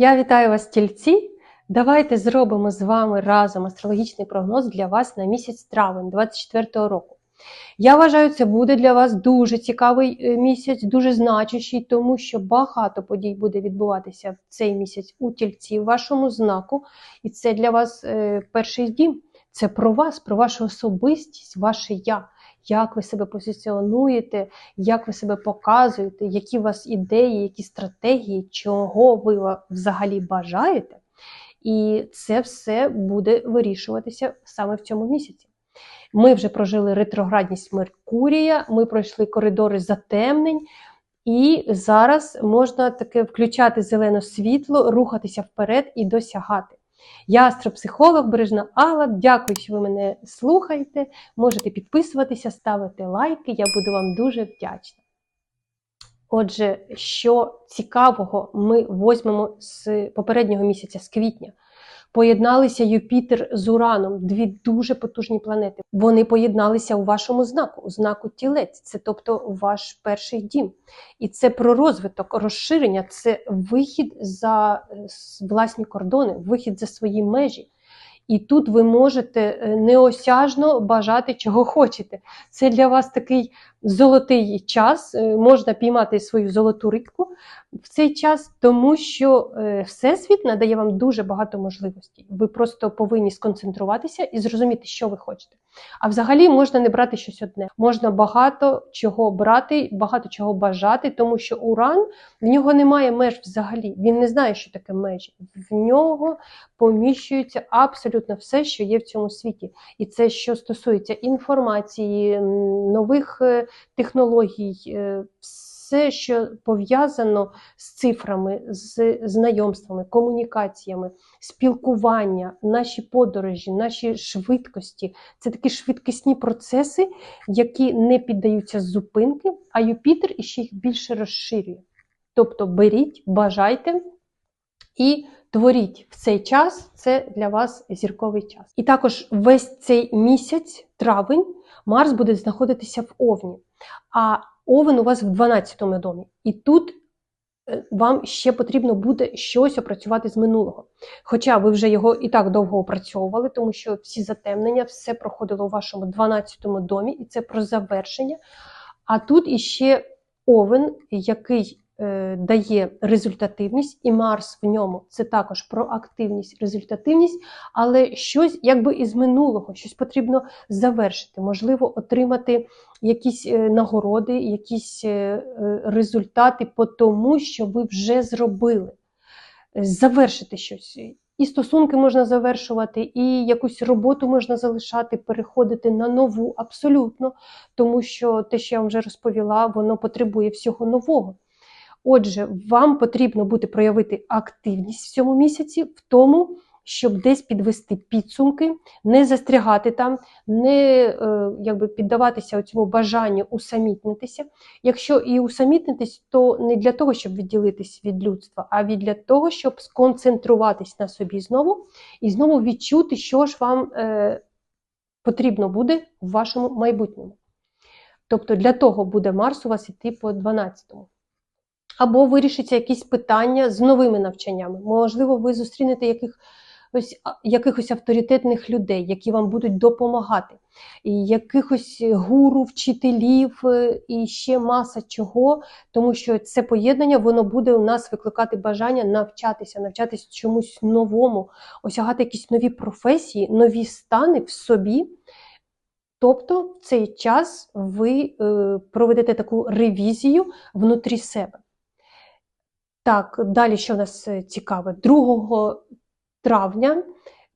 Я вітаю вас, тільці. Давайте зробимо з вами разом астрологічний прогноз для вас на місяць травень 2024 року. Я вважаю, це буде для вас дуже цікавий е, місяць, дуже значущий, тому що багато подій буде відбуватися в цей місяць у тільці, в вашому знаку. І це для вас е, перший дім. Це про вас, про вашу особистість, ваше я. Як ви себе позиціонуєте, як ви себе показуєте, які у вас ідеї, які стратегії, чого ви взагалі бажаєте. І це все буде вирішуватися саме в цьому місяці. Ми вже прожили ретроградність Меркурія, ми пройшли коридори затемнень, і зараз можна таке включати зелене світло, рухатися вперед і досягати. Я астропсихолог Бережна Алла. Дякую, що ви мене слухаєте. Можете підписуватися, ставити лайки, я буду вам дуже вдячна. Отже, що цікавого ми возьмемо з попереднього місяця, з квітня. Поєдналися Юпітер з Ураном, дві дуже потужні планети. Вони поєдналися у вашому знаку, у знаку тілець, це тобто ваш перший дім. І це про розвиток, розширення, це вихід за власні кордони, вихід за свої межі. І тут ви можете е, неосяжно бажати, чого хочете. Це для вас такий золотий час, е, можна піймати свою золоту рибку в цей час, тому що е, Всесвіт надає вам дуже багато можливостей. Ви просто повинні сконцентруватися і зрозуміти, що ви хочете. А взагалі можна не брати щось одне. Можна багато чого брати, багато чого бажати, тому що Уран в нього немає меж взагалі. Він не знає, що таке межі. В нього поміщується абсолютно все, що є в цьому світі. І це що стосується інформації, нових е, технологій. Е, все, що пов'язано з цифрами, з знайомствами, комунікаціями, спілкування, наші подорожі, наші швидкості це такі швидкісні процеси, які не піддаються зупинки, а Юпітер іще їх більше розширює. Тобто беріть, бажайте і творіть в цей час, це для вас зірковий час. І також весь цей місяць, травень, Марс буде знаходитися в Овні. А Овен у вас в 12 му домі. І тут е, вам ще потрібно буде щось опрацювати з минулого. Хоча ви вже його і так довго опрацьовували, тому що всі затемнення, все проходило у вашому 12 му домі, і це про завершення. А тут іще овен, який дає результативність, і Марс в ньому це також про активність, результативність, але щось якби із минулого, щось потрібно завершити, можливо, отримати якісь е, нагороди, якісь е, результати по тому, що ви вже зробили. Завершити щось. І стосунки можна завершувати, і якусь роботу можна залишати, переходити на нову абсолютно, тому що те, що я вам вже розповіла, воно потребує всього нового. Отже, вам потрібно буде проявити активність в цьому місяці в тому, щоб десь підвести підсумки, не застрягати там, не е, якби піддаватися цьому бажанню усамітнитися. Якщо і усамітнитись, то не для того, щоб відділитись від людства, а від для того, щоб сконцентруватись на собі знову і знову відчути, що ж вам е, потрібно буде в вашому майбутньому. Тобто для того буде Марс у вас іти по 12-му або вирішиться якісь питання з новими навчаннями. Можливо, ви зустрінете яких, ось, якихось авторитетних людей, які вам будуть допомагати, і якихось гуру, вчителів е, і ще маса чого, тому що це поєднання воно буде у нас викликати бажання навчатися, навчатися чомусь новому, осягати якісь нові професії, нові стани в собі. Тобто в цей час ви е, проведете таку ревізію внутрі себе. Так, далі що в нас е, цікаве? 2 травня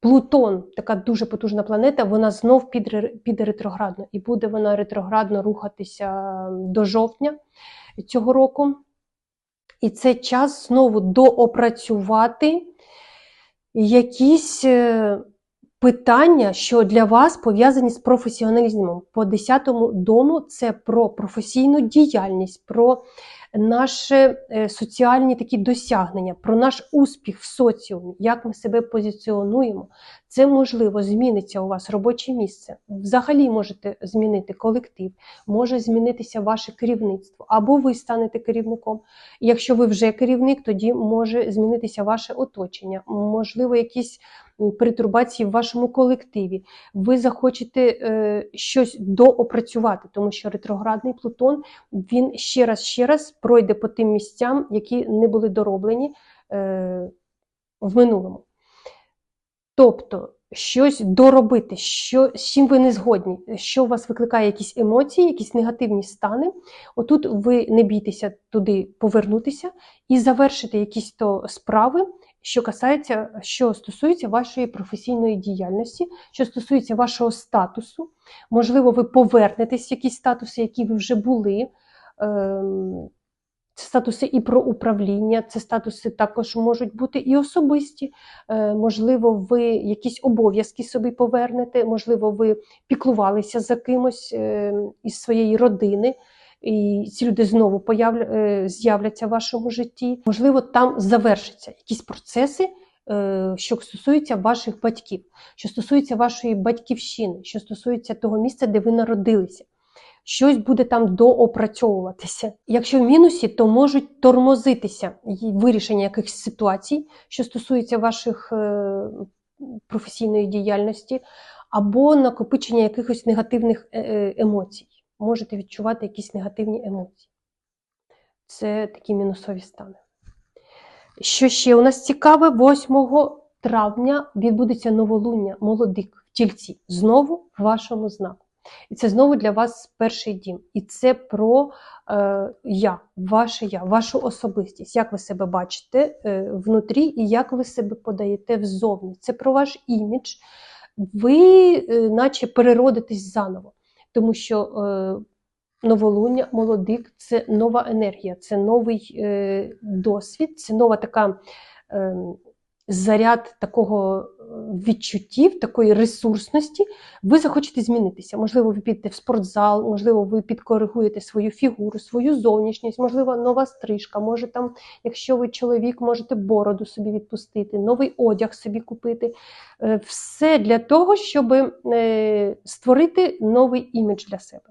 Плутон, така дуже потужна планета, вона знов піде ретроградно, і буде вона ретроградно рухатися до жовтня цього року. І це час знову доопрацювати якісь е, питання, що для вас пов'язані з професіоналізмом. По 10-му дому це про професійну діяльність, про наші е, соціальні такі досягнення, про наш успіх в соціумі, як ми себе позиціонуємо. Це можливо зміниться у вас робоче місце. Взагалі можете змінити колектив, може змінитися ваше керівництво, або ви станете керівником. Якщо ви вже керівник, тоді може змінитися ваше оточення, можливо, якісь перетурбації в вашому колективі. Ви захочете е, щось доопрацювати, тому що ретроградний Плутон він ще раз ще раз пройде по тим місцям, які не були дороблені е, в минулому. Тобто щось доробити, що, з чим ви не згодні, що у вас викликає якісь емоції, якісь негативні стани. Отут ви не бійтеся туди повернутися і завершити якісь то справи, що касається, що стосується вашої професійної діяльності, що стосується вашого статусу. Можливо, ви повернетесь в якісь статуси, які ви вже були. Ем, Це статуси і про управління, це статуси також можуть бути і особисті. Е, Можливо, ви якісь обов'язки собі повернете, можливо, ви піклувалися за кимось е, із своєї родини, і ці люди знову е, з'являться в вашому житті. Можливо, там завершаться якісь процеси, е, що стосуються ваших батьків, що стосується вашої батьківщини, що стосується того місця, де ви народилися. Щось буде там доопрацьовуватися. Якщо в мінусі, то можуть тормозитися вирішення якихось ситуацій, що стосується ваших е, професійної діяльності, або накопичення якихось негативних емоцій. Можете відчувати якісь негативні емоції. Це такі мінусові стани. Що ще у нас цікаве, 8 травня відбудеться новолуння молодик в тільці, знову в вашому знаку. І це знову для вас перший дім. І це про е, я, ваше я, вашу особистість, як ви себе бачите е, внутрі і як ви себе подаєте взовні. Це про ваш імідж. Ви, е, наче переродитесь заново, тому що е, новолуння, молодик це нова енергія, це новий е, досвід, це нова така. Е, заряд такого е, відчуттів, такої ресурсності, ви захочете змінитися. Можливо, ви підете в спортзал, можливо, ви підкоригуєте свою фігуру, свою зовнішність, можливо, нова стрижка, може там, якщо ви чоловік, можете бороду собі відпустити, новий одяг собі купити. Е, Все для того, щоб е, створити новий імідж для себе.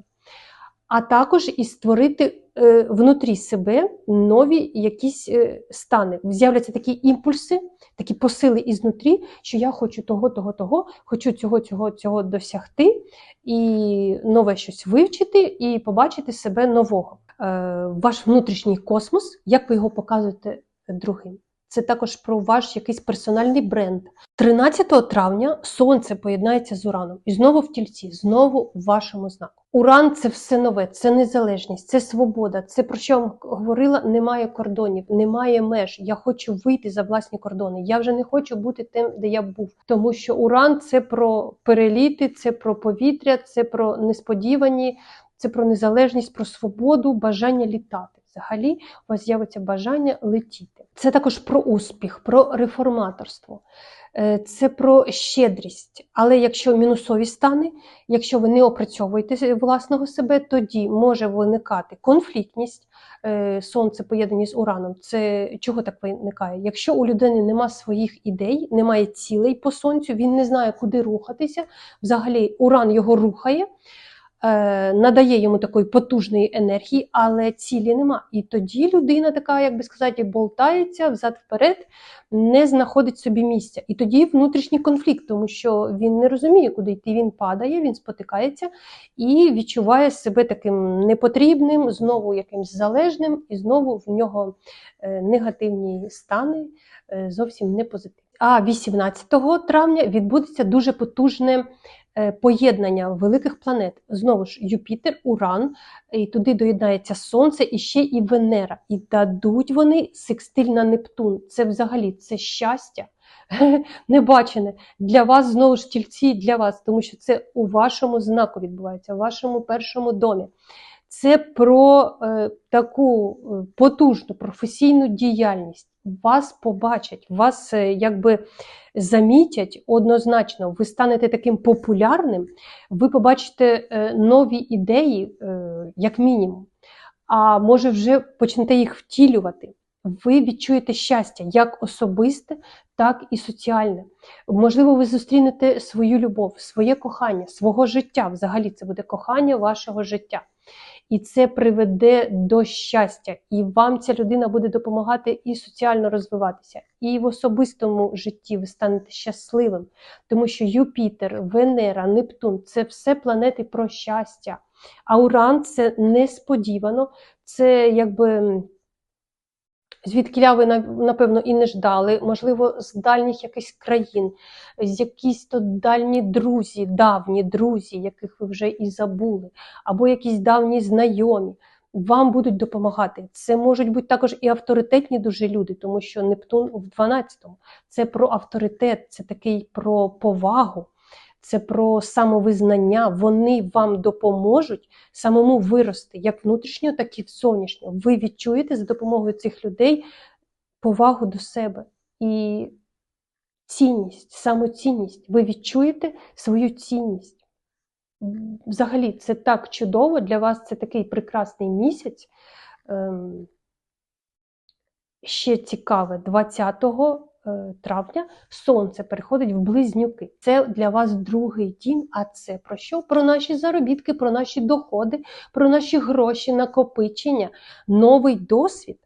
А також і створити внутрі себе нові якісь е, стани. З'являться такі імпульси, такі посили ізнутрі, що я хочу того, того, того, хочу цього, цього, цього досягти, і нове щось вивчити, і побачити себе нового. Е, Ваш внутрішній космос, як ви його показуєте другим. Це також про ваш якийсь персональний бренд. 13 травня сонце поєднається з Ураном. І знову в тільці, знову в вашому знаку. Уран це все нове, це незалежність, це свобода. Це про що я вам говорила: немає кордонів, немає меж. Я хочу вийти за власні кордони. Я вже не хочу бути тим, де я був. Тому що Уран це про переліти, це про повітря, це про несподівані, це про незалежність, про свободу, бажання літати. Взагалі, у вас з'явиться бажання летіти. Це також про успіх, про реформаторство, Е, це про щедрість. Але якщо мінусові стани, якщо ви не опрацьовуєте власного себе, тоді може виникати конфліктність. Е, Сонце поєднані з ураном. Це чого так виникає? Якщо у людини нема своїх ідей, немає цілей по сонцю, він не знає, куди рухатися. Взагалі, уран його рухає. Е, Надає йому такої потужної енергії, але цілі нема. І тоді людина така, як би сказати, болтається взад-вперед, не знаходить собі місця. І тоді внутрішній конфлікт, тому що він не розуміє, куди йти. Він падає, він спотикається і відчуває себе таким непотрібним, знову якимсь залежним, і знову в нього е, негативні стани, е, зовсім не позитивні. А 18 травня відбудеться дуже потужне поєднання великих планет. Знову ж Юпітер, Уран, і туди доєднається Сонце і ще і Венера. І дадуть вони секстиль на Нептун. Це взагалі це щастя. Небачене для вас знову ж тільці для вас, тому що це у вашому знаку відбувається, у вашому першому домі. Це про е, таку е, потужну професійну діяльність. Вас побачать, вас е, якби замітять однозначно, ви станете таким популярним, ви побачите е, нові ідеї, е, як мінімум. а може вже почнете їх втілювати. Ви відчуєте щастя як особисте, так і соціальне. Можливо, ви зустрінете свою любов, своє кохання, свого життя. Взагалі, це буде кохання вашого життя. І це приведе до щастя, і вам ця людина буде допомагати і соціально розвиватися, і в особистому житті ви станете щасливим, тому що Юпітер, Венера, Нептун це все планети про щастя. А Уран це несподівано, це якби. Звідкіля ви напевно і не ждали, можливо, з дальніх якихось країн, з якісь то дальні друзі, давні друзі, яких ви вже і забули, або якісь давні знайомі. Вам будуть допомагати. Це можуть бути також і авторитетні дуже люди, тому що Нептун в 12-му це про авторитет, це такий про повагу це про самовизнання. Вони вам допоможуть самому вирости, як внутрішньо, так і зовнішньо. Ви відчуєте за допомогою цих людей повагу до себе і цінність, самоцінність. Ви відчуєте свою цінність. Взагалі, це так чудово для вас це такий прекрасний місяць. Ем, ще цікаве, 20 Е, травня сонце переходить в близнюки. Це для вас другий дім. А це про що? Про наші заробітки, про наші доходи, про наші гроші, накопичення, новий досвід.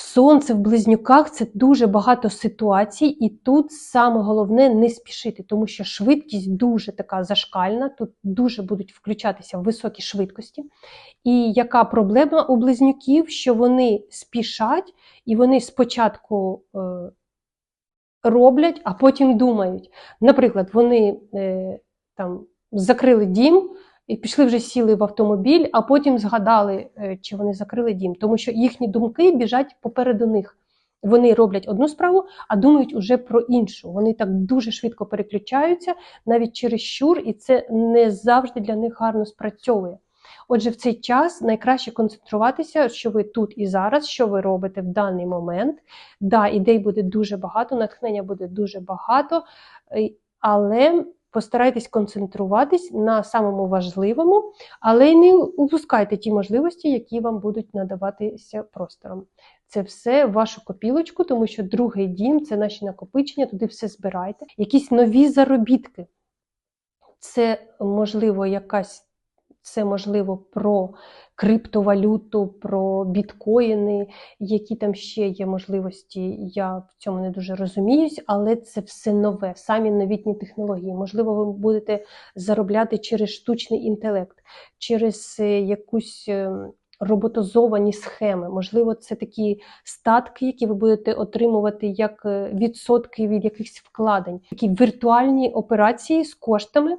Сонце в близнюках це дуже багато ситуацій, і тут саме головне не спішити, тому що швидкість дуже така зашкальна, тут дуже будуть включатися високі швидкості. І яка проблема у близнюків, що вони спішать і вони спочатку е, роблять, а потім думають. Наприклад, вони е, там закрили дім і пішли вже сіли в автомобіль, а потім згадали, е, чи вони закрили дім, тому що їхні думки біжать попереду них. Вони роблять одну справу, а думають уже про іншу. Вони так дуже швидко переключаються, навіть через щур, і це не завжди для них гарно спрацьовує. Отже, в цей час найкраще концентруватися, що ви тут і зараз, що ви робите в даний момент. Да, ідей буде дуже багато, натхнення буде дуже багато, е, але постарайтесь концентруватись на самому важливому, але й не упускайте ті можливості, які вам будуть надаватися простором. Це все вашу копілочку, тому що другий дім це наші накопичення, туди все збирайте. Якісь нові заробітки. Це, можливо, якась це можливо про криптовалюту, про біткоїни, які там ще є можливості. Я в цьому не дуже розуміюсь, але це все нове, самі новітні технології. Можливо, ви будете заробляти через штучний інтелект, через е, якусь. Е, роботизовані схеми, можливо, це такі статки, які ви будете отримувати як е, відсотки від якихось вкладень, такі віртуальні операції з коштами,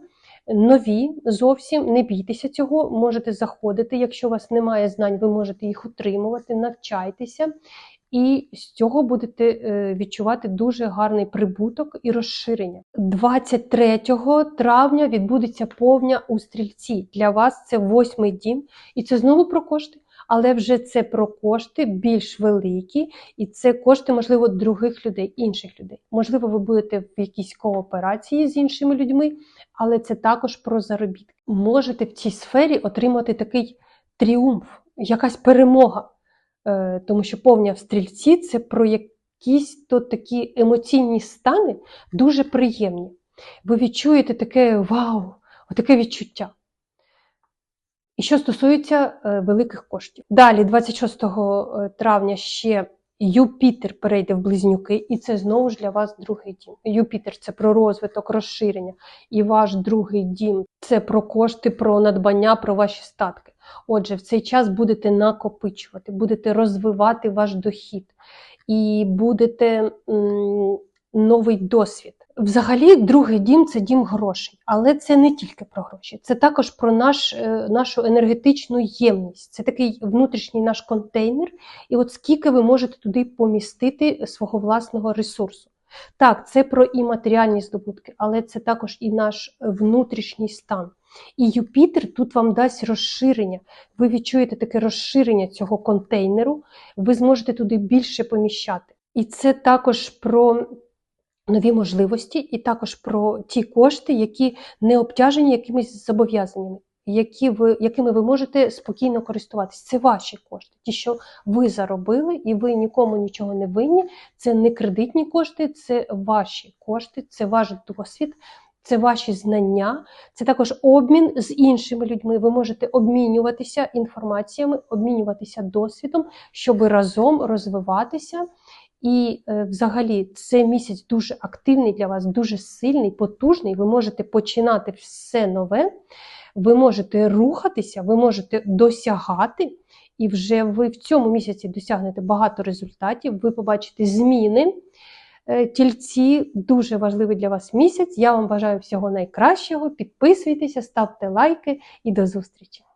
нові, зовсім не бійтеся цього, можете заходити. Якщо у вас немає знань, ви можете їх отримувати, навчайтеся. І з цього будете е, відчувати дуже гарний прибуток і розширення. 23 травня відбудеться повня у стрільці. Для вас це восьмий дім, і це знову про кошти але вже це про кошти більш великі, і це кошти, можливо, других людей, інших людей. Можливо, ви будете в якійсь кооперації з іншими людьми, але це також про заробітки. Можете в цій сфері отримати такий тріумф, якась перемога, е, тому що повня в стрільці це про якісь то такі емоційні стани дуже приємні. Ви відчуєте таке вау, таке відчуття. І що стосується е, великих коштів. Далі, 26 е, травня, ще Юпітер перейде в близнюки, і це знову ж для вас другий дім. Юпітер це про розвиток, розширення. І ваш другий дім це про кошти, про надбання, про ваші статки. Отже, в цей час будете накопичувати, будете розвивати ваш дохід і будете м новий досвід. Взагалі, другий дім це дім грошей, але це не тільки про гроші, це також про наш, е, нашу енергетичну ємність. Це такий внутрішній наш контейнер, і от скільки ви можете туди помістити свого власного ресурсу. Так, це про і матеріальні здобутки, але це також і наш внутрішній стан. І Юпітер тут вам дасть розширення. Ви відчуєте таке розширення цього контейнеру, ви зможете туди більше поміщати. І це також про нові можливості, і також про ті кошти, які не обтяжені якимись зобов'язаннями. які ви, якими ви можете спокійно користуватись. Це ваші кошти, ті, що ви заробили, і ви нікому нічого не винні. Це не кредитні кошти, це ваші кошти, це ваш досвід. Це ваші знання, це також обмін з іншими людьми. Ви можете обмінюватися інформаціями, обмінюватися досвідом, щоб разом розвиватися. І е, взагалі цей місяць дуже активний для вас, дуже сильний, потужний. Ви можете починати все нове, ви можете рухатися, ви можете досягати, і вже ви в цьому місяці досягнете багато результатів. Ви побачите зміни. Е, Тільці дуже важливий для вас місяць. Я вам бажаю всього найкращого. Підписуйтеся, ставте лайки і до зустрічі!